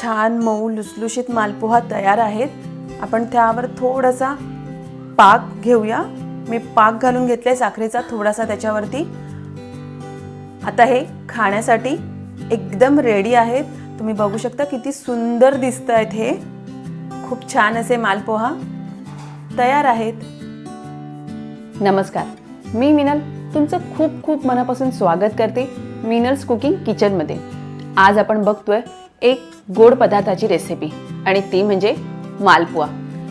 छान मऊ लुसलुशीत मालपोहा तयार आहेत. आपण त्यावर थोडासा पाक घेऊया. मी पाक घालून घेतलाय साखरेचा थोडासा त्याच्यावरती. आता हे खाण्यासाठी एकदम रेडी आहेत. तुम्ही बघू शकता किती सुंदर दिसत आहेत हे. खूप छान असे मालपोहा तयार आहेत. नमस्कार. मी मिनल तुमचं खूप खूप मनापासून स्वागत करते मिनल्स कुकिंग किचनमध्ये. आज आपण बघतोय एक गोड पदार्थाची रेसिपी आणि ती म्हणजे मालपुआ.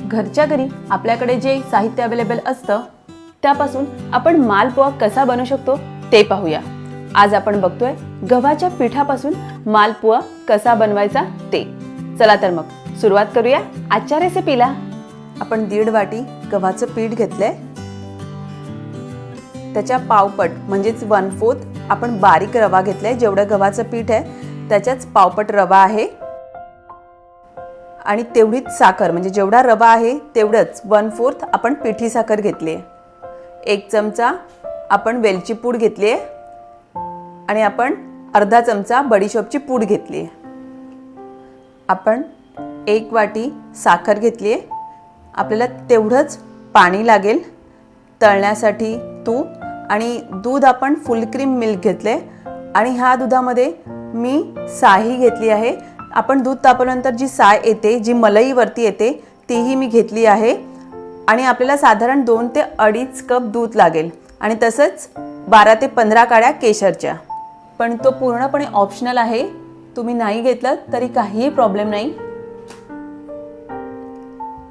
घरच्या घरी आपल्याकडे जे साहित्य अवेलेबल असतं त्यापासून आपण मालपुआ कसा बनवू शकतो ते पाहूया. आज आपण बघतोय गव्हाच्या पिठापासून मालपुआ कसा बनवायचा ते. चला तर मग सुरुवात करूया आजच्या रेसिपीला आपण दीड वाटी गव्हाचं पीठ घेतलंय. त्याच्या पावपट म्हणजेच वन फोर्थ आपण बारीक रवा घेतलाय जेवढं गव्हाचं पीठ आहे त्याच्याच पावपट रवा आहे. आणि तेवढीच साखर म्हणजे जेवढा रवा आहे तेवढंच वन फोर्थ आपण पिठी साखर घेतली आहे. एक चमचा आपण वेलची पूड घेतली आहे आणि आपण अर्धा चमचा बडीशोपची पूड घेतली आहे. आपण एक वाटी साखर घेतली आहे. आपल्याला तेवढंच पाणी लागेल तळण्यासाठी तूप आणि दूध आपण फुल क्रीम मिल्क घेतले आणि ह्या दुधामध्ये मी साही घेतली आहे. आपण दूध तापवल्यानंतर जी साय येते जी मलईवरती येते तीही मी घेतली आहे. आणि आपल्याला साधारण दोन ते अडीच कप दूध लागेल. आणि तसंच बारा ते पंधरा काड्या केशरच्या. पण तो पूर्णपणे ऑप्शनल आहे. तुम्ही नाही घेतलं तरी काहीही प्रॉब्लेम नाही.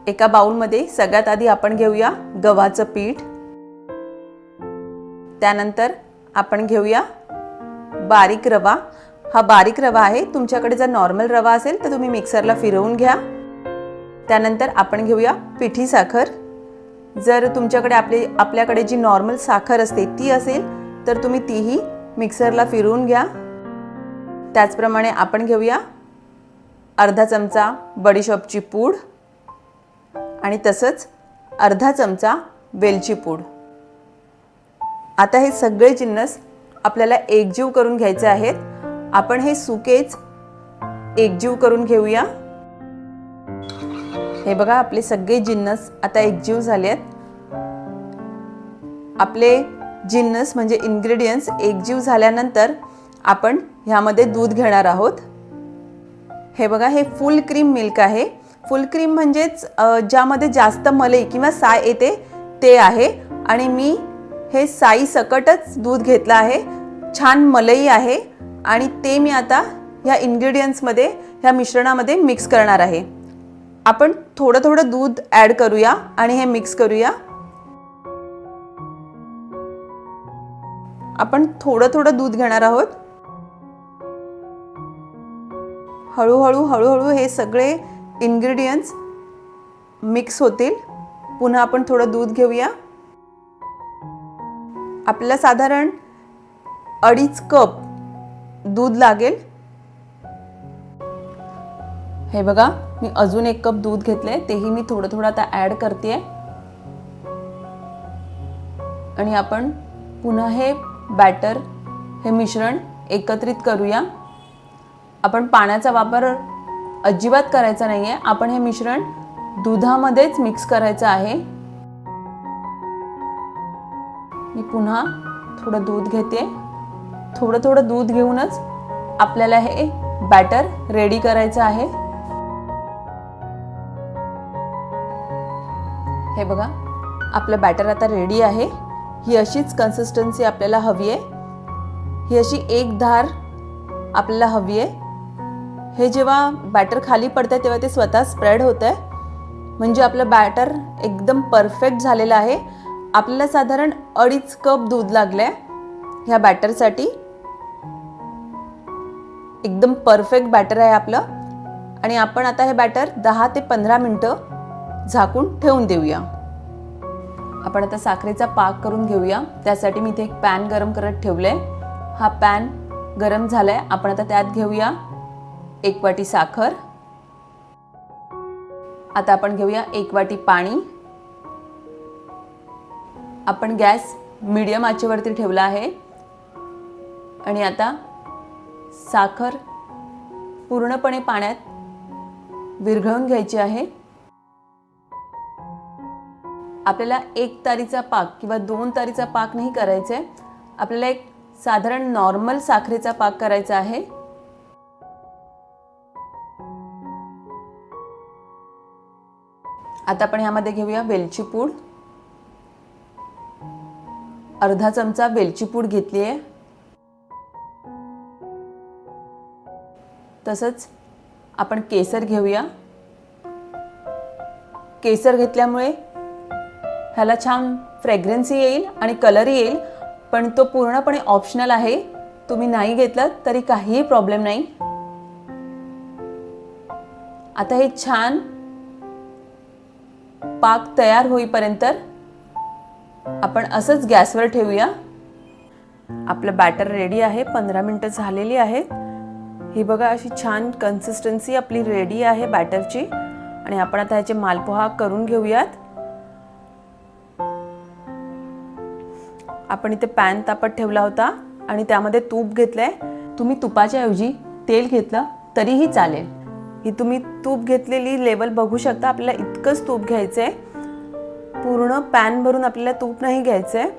एका बाउलमध्ये सगळ्यात आधी आपण घेऊया गव्हाचं पीठ. त्यानंतर आपण घेऊया बारीक रवा. हा बारीक रवा आहे. तुमच्याकडे जर नॉर्मल रवा असेल तर तुम्ही मिक्सरला फिरवून घ्या. त्यानंतर आपण घेऊया पिठी साखर. जर तुमच्याकडे आपली आपल्याकडे जी नॉर्मल साखर असते ती असेल तर तुम्ही तीही मिक्सरला फिरवून घ्या. त्याचप्रमाणे आपण घेऊया अर्धा चमचा बडीशॉपची पूड आणि तसंच अर्धा चमचा वेलची पूड. आता हे सगळे जिन्नस आपल्याला एकजीव करून घ्यायचे आहेत. आपण हे सुकेच एकजीव करून घेऊया. हे बघा आपले सगळे जिन्नस आता एकजीव झाले आहेत आपले जिन्नस म्हणजे इन्ग्रेडियंट्स एकजीव झाल्यानंतर आपण ह्यामध्ये दूध घेणार आहोत. हे बघा हे फुल क्रीम मिल्क आहे. फुल क्रीम म्हणजेच ज्यामध्ये जास्त मलई किंवा साय येते ते आहे. आणि मी हे साई सकटच दूध घेतलं आहे. छान मलई आहे. आणि ते मी आता ह्या इन्ग्रेडियंट्समध्ये ह्या मिश्रणामध्ये मिक्स करणार आहे. आपण थोडं थोडं दूध ॲड करूया आणि हे मिक्स करूया. आपण थोडं थोडं दूध घेणार आहोत. हळूहळू हळूहळू हे सगळे इन्ग्रेडियंट्स मिक्स होतील. पुन्हा आपण थोडं दूध घेऊया. आपल्याला साधारण अडीच कप दूध लागेल? हे बघा मी अजून एक कप दूध घेतले तेही मी थोडं थोडं आता ॲड करते आणि आपण पुन्हा हे बॅटर हे मिश्रण एकत्रित करूया. आपण पाण्याचा वापर अजिबात करायचा नाही आहे आपण हे मिश्रण दुधामध्येच मिक्स करायचं आहे. मी पुन्हा थोडं दूध घेते. थोडं थोडं दूध घेऊनच आपल्याला हे बॅटर रेडी करायचं आहे. हे बघा आपलं बॅटर आता रेडी आहे. ही अशीच कन्सिस्टन्सी आपल्याला हवी आहे. ही अशी एक धार आपल्याला हवी आहे. हे जेव्हा बॅटर खाली पडतं तेव्हा ते स्वतः स्प्रेड होतं आहे म्हणजे आपलं बॅटर एकदम परफेक्ट झालेलं आहे. आपल्याला साधारण अडीच कप दूध लागलं आहे ह्या बॅटरसाठी एकदम परफेक्ट बॅटर आहे आपलं. आणि आपण आता हे बॅटर दहा ते पंधरा मिनटं झाकून ठेवून देऊया. आपण आता साखरेचा पाक करून घेऊया. त्यासाठी मी इथे एक पॅन गरम करत ठेवलं आहे हा पॅन गरम झाला आहे आपण आता त्यात घेऊया एक वाटी साखर. आता आपण घेऊया एक वाटी पाणी. आपण गॅस मीडियम आचेवरती ठेवला आहे. आणि आता साखर पूर्णपणे पाण्यात विरघळून घ्यायची आहे. आपल्याला एक तारीचा पाक किंवा दोन तारीचा पाक नाही करायचा आहे आपल्याला एक साधारण नॉर्मल साखरेचा पाक करायचा आहे. आता आपण ह्यामध्ये घेऊया वेलची पूड. अर्धा चमचा वेलची पूड घेतली आहे तसंच आपण केसर घेऊया. केसर घेतल्यामुळे ह्याला छान फ्रेग्रन्सी येईल आणि कलरही येईल पण तो पूर्णपणे ऑप्शनल आहे. तुम्ही नाही घेतलं तरी काहीही प्रॉब्लेम नाही. आता हे छान पाक तयार होईपर्यंत आपण असंच गॅसवर ठेवूया. आपलं बॅटर रेडी आहे पंधरा मिनटं झालेली आहेत. ही बघा अशी छान कन्सिस्टन्सी आपली रेडी आहे बॅटरची आणि आपण आता ह्याचे मालपोहा करून घेऊयात. आपण इथे पॅन तापत ठेवला होता आणि त्यामध्ये तूप घेतलंय. तुम्ही तुपाच्या ऐवजी तेल घेतलं तरीही चालेल. ही तुम्ही तूप घेतलेली लेवल बघू शकता. आपल्याला इतकंच तूप घ्यायचं आहे पूर्ण पॅन भरून आपल्याला तूप नाही घ्यायचं आहे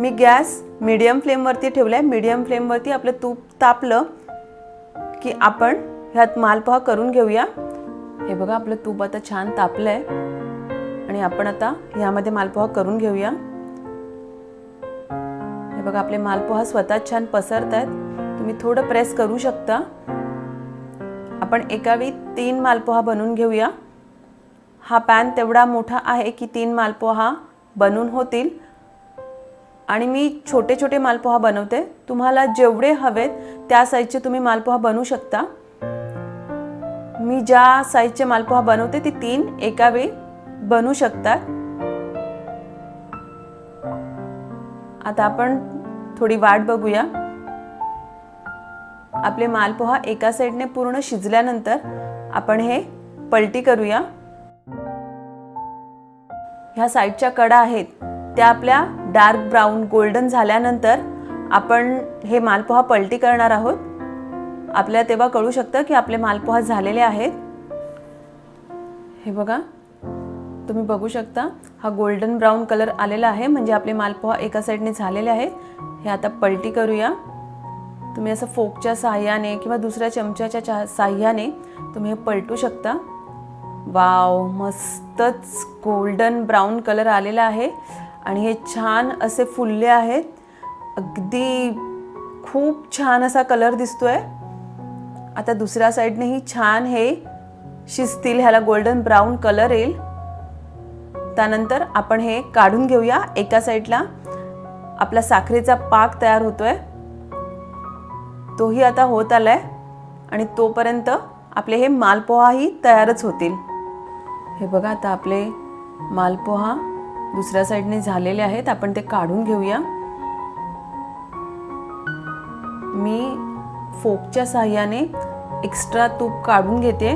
मी गॅस मीडियम फ्लेमवरती ठेवला आहे मीडियम फ्लेमवरती आपलं तूप तापलं. की आपण ह्यात मालपोहा करून घेऊया. हे बघा आपलं तूप आता छान तापलं आहे आणि आपण आता ह्यामध्ये मालपोहा करून घेऊया. हे बघा आपले मालपोहा स्वतः छान पसरत आहेत तुम्ही थोडं प्रेस करू शकता. आपण एकावेळी तीन मालपोहा बनवून घेऊया. हा पॅन तेवढा मोठा आहे की तीन मालपोहा बनून होतील. आणि मी छोटे छोटे मालपोहा बनवते. तुम्हाला जेवढे हवेत त्या साईजचे तुम्ही मालपोहा बनवू शकता. मी ज्या साईजचे मालपोहा बनवते ती तीन एका वेळी बनवू शकतात. आता आपण थोडी वाट बघूया. आपले मालपोहा एका साईडने पूर्ण शिजल्यानंतर आपण हे पलटी करूया. ह्या साईडच्या कडा आहेत त्या आपल्या डार्क ब्राऊन गोल्डन झाल्यानंतर आपण हे मालपोहा पलटी करणार आहोत. आपल्याला तेव्हा कळू शकतं की आपले मालपोहा झालेले आहेत. हे बघा. तुम्ही बघू शकता हा गोल्डन ब्राऊन कलर आलेला आहे. म्हणजे आपले मालपोहा एका साईडने झालेले आहेत. हे आता पलटी करूया. तुम्ही असं फोकच्या साह्याने किंवा दुसऱ्या चमच्याच्या चा साह्याने तुम्ही हे पलटू शकता. वाव मस्तच गोल्डन ब्राऊन कलर आलेला आहे. आणि हे छान असे फुलले आहेत. अगदी खूप छान असा कलर दिसतोय. आता दुसऱ्या साईडनेही छान हे शिजतील ह्याला गोल्डन ब्राऊन कलर येईल. त्यानंतर आपण हे काढून घेऊया. एका साईडला आपला साखरेचा पाक तयार होतोय. तोही आता होत आलाय आणि तोपर्यंत आपले हे मालपोहाही तयारच होतील. हे बघा आता आपले मालपोहा दुसऱ्या साईडने झालेले आहेत. आपण ते काढून घेऊया. मी फोकच्या साह्याने एक्स्ट्रा तूप काढून घेते.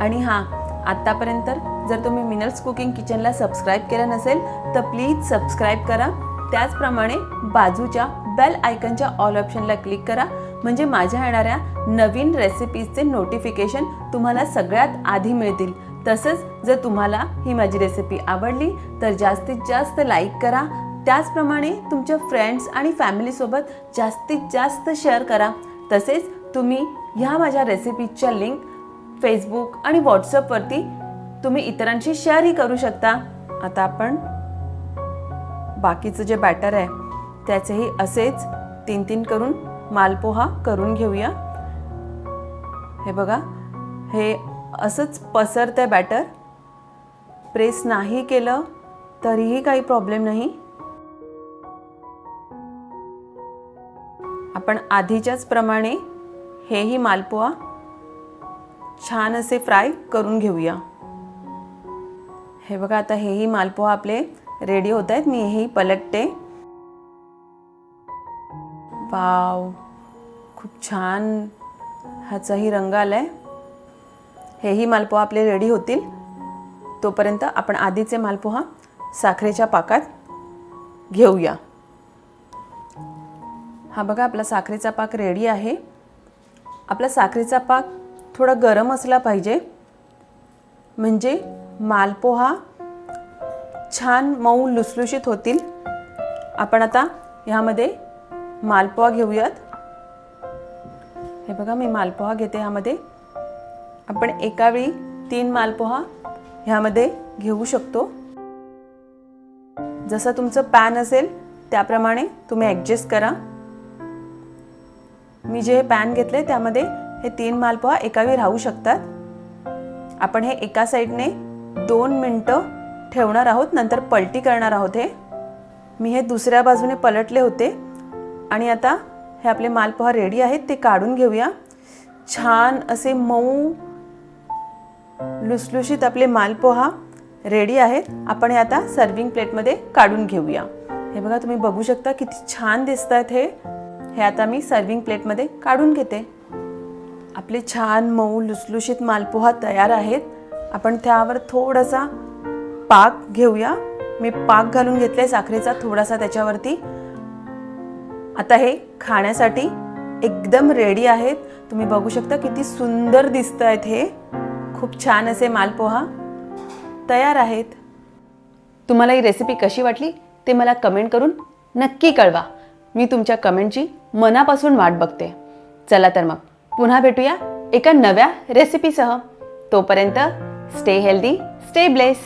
आणि हां आत्तापर्यंत जर तुम्ही मिनल्स कुकिंग किचनला सबस्क्राईब केलं नसेल तर प्लीज सबस्क्राईब करा. त्याचप्रमाणे बाजूच्या बेल आयकनच्या ऑल ऑप्शनला क्लिक करा. म्हणजे माझ्या येणाऱ्या नवीन रेसिपीजचे नोटिफिकेशन तुम्हाला सगळ्यात आधी मिळतील. तसंच जर तुम्हाला ही माझी रेसिपी आवडली तर जास्तीत जास्त लाईक करा. त्याचप्रमाणे तुमच्या फ्रेंड्स आणि फॅमिलीसोबत जास्तीत जास्त शेअर करा. तसेच तुम्ही ह्या माझ्या रेसिपीच्या लिंक फेसबुक आणि व्हॉट्सअपवरती तुम्ही इतरांशी शेअरही करू शकता. आता आपण बाकीचं जे बॅटर आहे त्याचेही असेच तीन तीन करून मालपोहा करून घेऊया. हे बघा हे असंच पसरतंय बॅटर प्रेस नाही केलं तरीही काही प्रॉब्लेम नाही. आपण आधीच्याच प्रमाणे हेही मालपोहा छान असे फ्राय करून घेऊया. हे बघा आता हेही मालपोहा आपले रेडी होत आहेत. मी हेही पलटते. वाव खूप छान ह्याचाही रंग आला आहे हेही मालपोहा आपले रेडी होतील. तोपर्यंत आपण आधीचे मालपोहा साखरेच्या पाकात घेऊया. हा बघा आपला साखरेचा पाक रेडी आहे. आपला साखरेचा पाक थोडा गरम असला पाहिजे. म्हणजे मालपोहा छान मऊ लुसलुशीत होतील. आपण आता ह्यामध्ये मालपोहा घेऊयात. हे बघा मी मालपोहा घेते ह्यामध्ये. आपण एकावेळी तीन मालपोहा ह्यामध्ये घेऊ शकतो. जसं तुमचं पॅन असेल त्याप्रमाणे तुम्ही ॲडजस्ट करा. मी जे पॅन घेतले त्यामध्ये हे तीन मालपोहा एकावेळी राहू शकतात. आपण हे एका साईडने दोन मिनटं ठेवणार आहोत नंतर पलटी करणार आहोत हे. मी हे दुसऱ्या बाजूने पलटले होते. आणि आता हे आपले मालपोहा रेडी आहेत ते काढून घेऊया. छान असे मऊ लुसलुशीत आपले मालपोहा रेडी आहेत. आपण हे आता सर्विंग प्लेटमध्ये काढून घेऊया. हे बघा तुम्ही बघू शकता किती छान दिसत आहेत हे. हे आता मी सर्विंग प्लेटमध्ये काढून घेते. आपले छान मऊ लुसलुशीत मालपोहा तयार आहेत. आपण त्यावर थोडासा पाक घेऊया. मी पाक घालून घेतलाय साखरेचा थोडासा त्याच्यावरती. आता हे खाण्यासाठी एकदम रेडी आहेत. तुम्ही बघू शकता किती सुंदर दिसत आहेत हे. खूप छान असे मालपोहा तयार आहेत. तुम्हाला ही रेसिपी कशी वाटली ते मला कमेंट करून नक्की कळवा. मी तुमच्या कमेंटची मनापासून वाट बघते. चला तर मग पुन्हा भेटूया एका नव्या रेसिपीसह तोपर्यंत स्टे हेल्दी स्टे ब्लेस